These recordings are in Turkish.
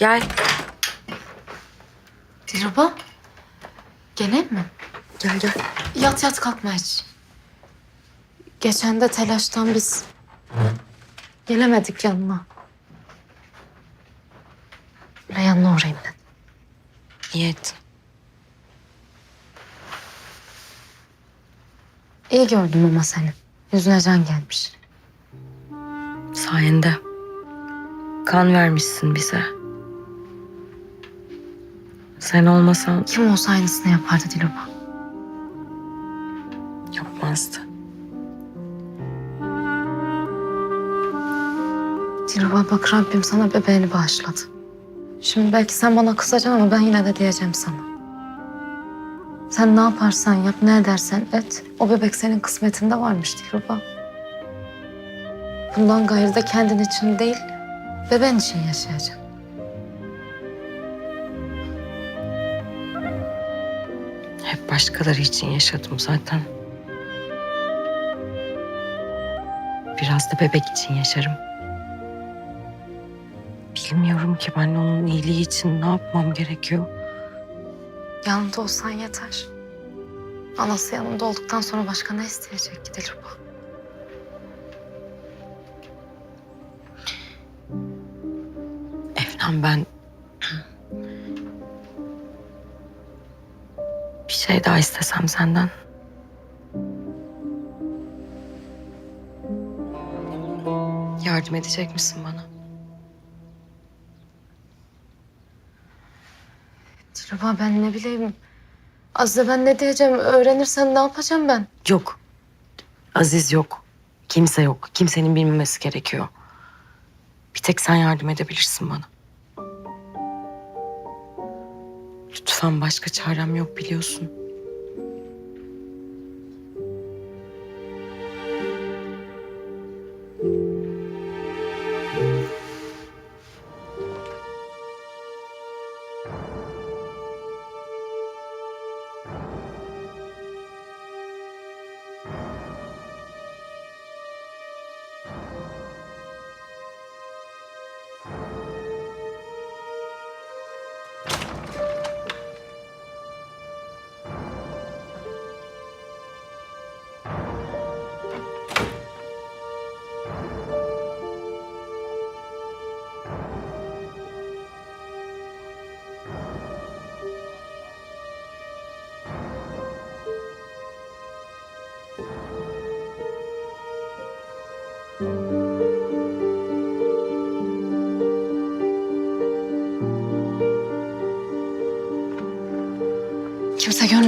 Gel. Dilruba. Gene mi? Gel gel. Yat yat kalkma hiç. Geçen de telaştan biz gelemedik yanına. Yanına uğrayayım dedim. İyi ettin. İyi gördüm ama seni. Yüzüne can gelmiş. Sayende. Kan vermişsin bize. Sen olmasan Kim olsa aynısını yapardı Dilruba. yapmazdı. Dilruba bak Rabbim sana bebeğini bağışladı. Şimdi belki sen bana kızacaksın ama ben yine de diyeceğim sana. Sen ne yaparsan yap, ne edersen et. O bebek senin kısmetinde varmış Dilruba. Bundan gayrı da kendin için değil, bebeğin için yaşayacaksın. Başkaları için yaşadım zaten. Biraz da bebek için yaşarım. Bilmiyorum ki ben onun iyiliği için ne yapmam gerekiyor. Yanında olsan yeter. Anası yanında olduktan sonra başka ne isteyecek ki Dilruba? Efnan ben... şey daha istesem senden. Yardım edecek misin bana? Dilruba ben ne bileyim. Azze ben ne diyeceğim öğrenirsen ne yapacağım ben? Yok. Aziz yok. Kimse yok. Kimsenin bilmemesi gerekiyor. Bir tek sen yardım edebilirsin bana. Lütfen başka çarem yok biliyorsun.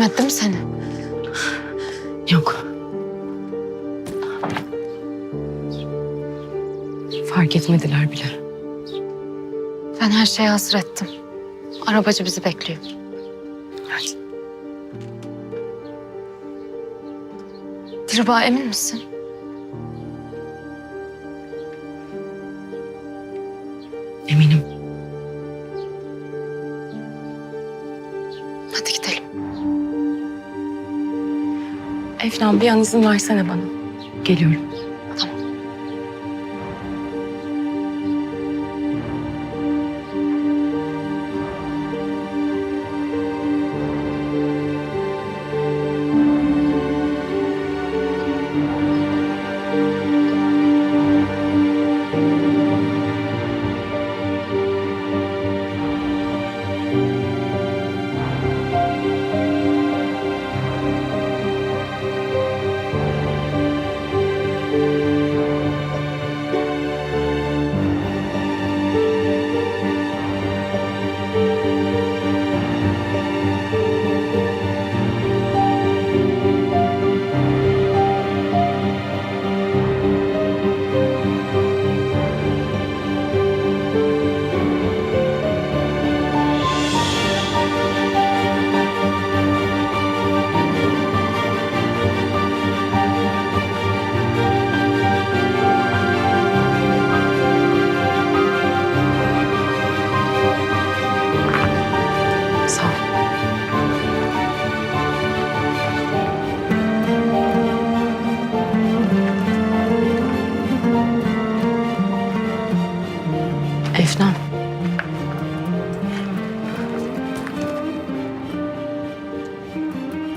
Görmedi değil mi seni? Yok. Fark etmediler bile. Ben her şeye hazır ettim. Arabacı bizi bekliyor. Hadi. Dilruba emin misin? Efnan bir an izin versene bana. Geliyorum.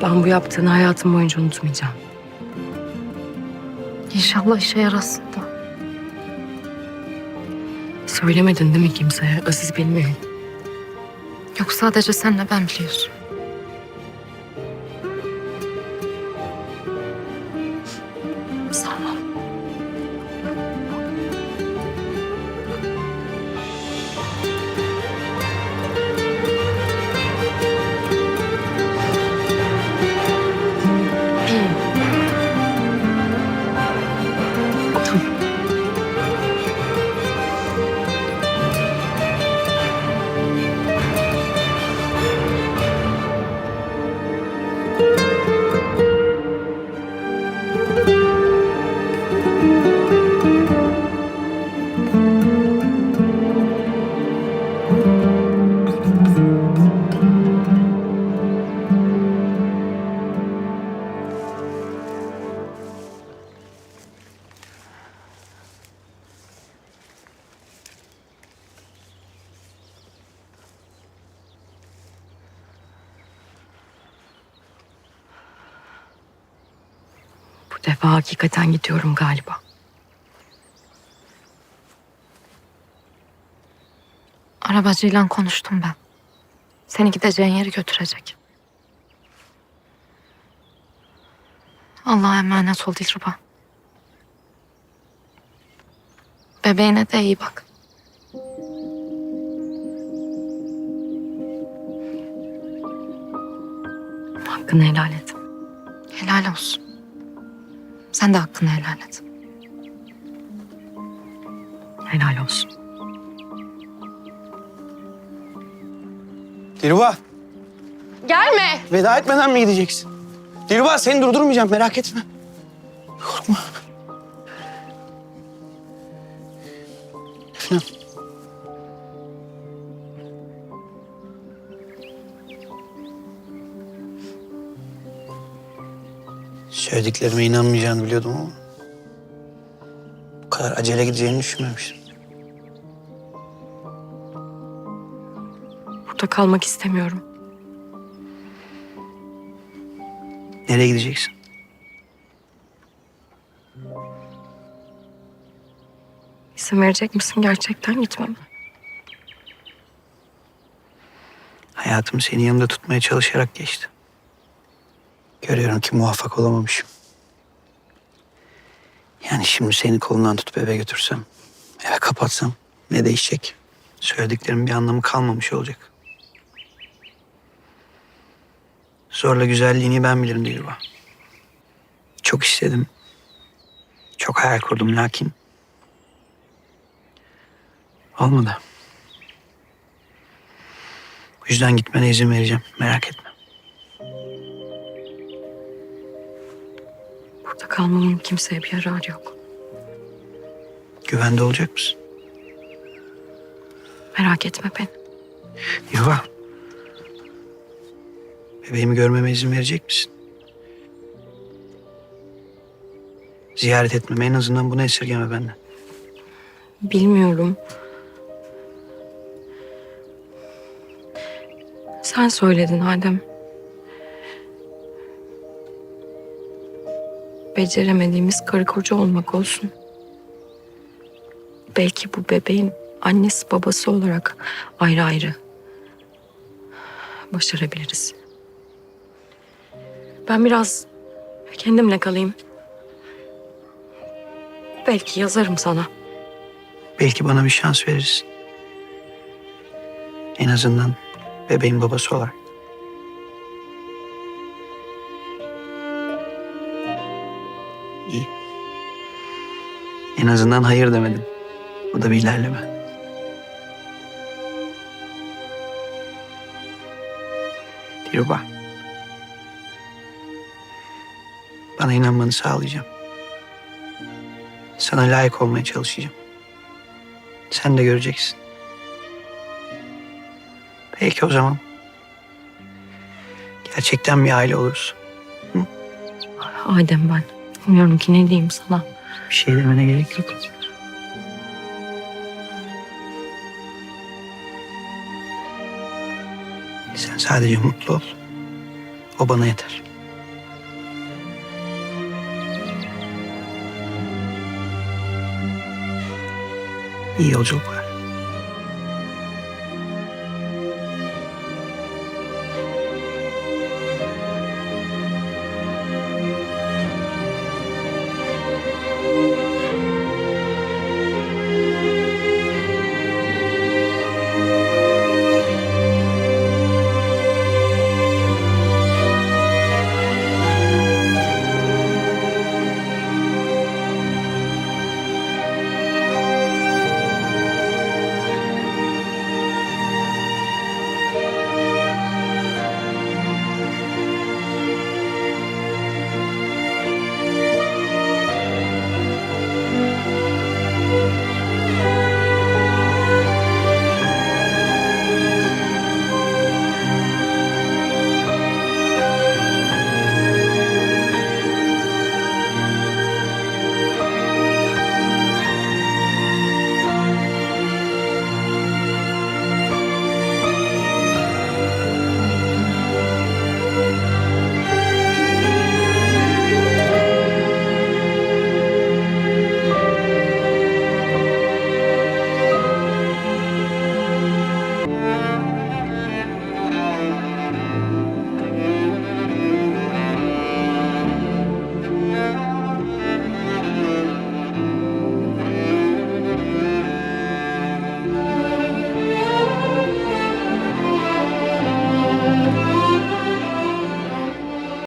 Ben bu yaptığını hayatım boyunca unutmayacağım. İnşallah işe yarasın da. Söylemedin değil mi kimseye? Aziz bilmiyor. Yok sadece senle ben biliyorsun. Defa hakikaten gidiyorum galiba. Arabacıyla konuştum ben. Seni gideceğin yeri götürecek. Allah'a emanet ol Dilruba. Bebeğine de iyi bak. Hakkını helal et. Helal olsun. Sen de hakkını helal et. Helal olsun. Dilruba Gelme. veda etmeden mi gideceksin? Dilruba seni durdurmayacağım merak etme. Korkma. Efendim? Söylediklerime inanmayacağını biliyordum ama... ...bu kadar acele gideceğini düşünmemiştim. Burada kalmak istemiyorum. Nereye gideceksin? İzin verecek misin gerçekten gitmem? Hayatım seni yanımda tutmaya çalışarak geçti. Görüyorum ki muvaffak olamamışım. Yani şimdi seni kolundan tutup eve götürsem, eve kapatsam ne değişecek? Söylediklerimin bir anlamı kalmamış olacak. Zorla güzelliğini ben bilirim Dilruba. Çok istedim. Çok hayal kurdum lakin... Olmadı. Bu yüzden gitmene izin vereceğim. Merak etme. Burada kalmamın kimseye bir yararı yok. Güvende olacak mısın? Merak etme beni. Yuva. Bebeğimi görmeme izin verecek misin? Ziyaret etmeme en azından bunu esirgeme benden. Bilmiyorum. Sen söyledin Adem. Beceremediğimiz karı koca olmak olsun. Belki bu bebeğin annesi babası olarak ayrı ayrı başarabiliriz. Ben biraz kendimle kalayım. Belki yazarım sana. Belki bana bir şans verirsin. En azından bebeğin babası olarak. En azından hayır demedim. Bu da bir ilerleme. Dilruba. Bana inanmanı sağlayacağım. Sana layık olmaya çalışacağım. Sen de göreceksin. Belki o zaman gerçekten bir aile oluruz. Adem ben. Bilmiyorum ki ne diyeyim sana. Bir şey demene gerek yok. Sen sadece mutlu ol. O bana yeter. İyi yolculuk.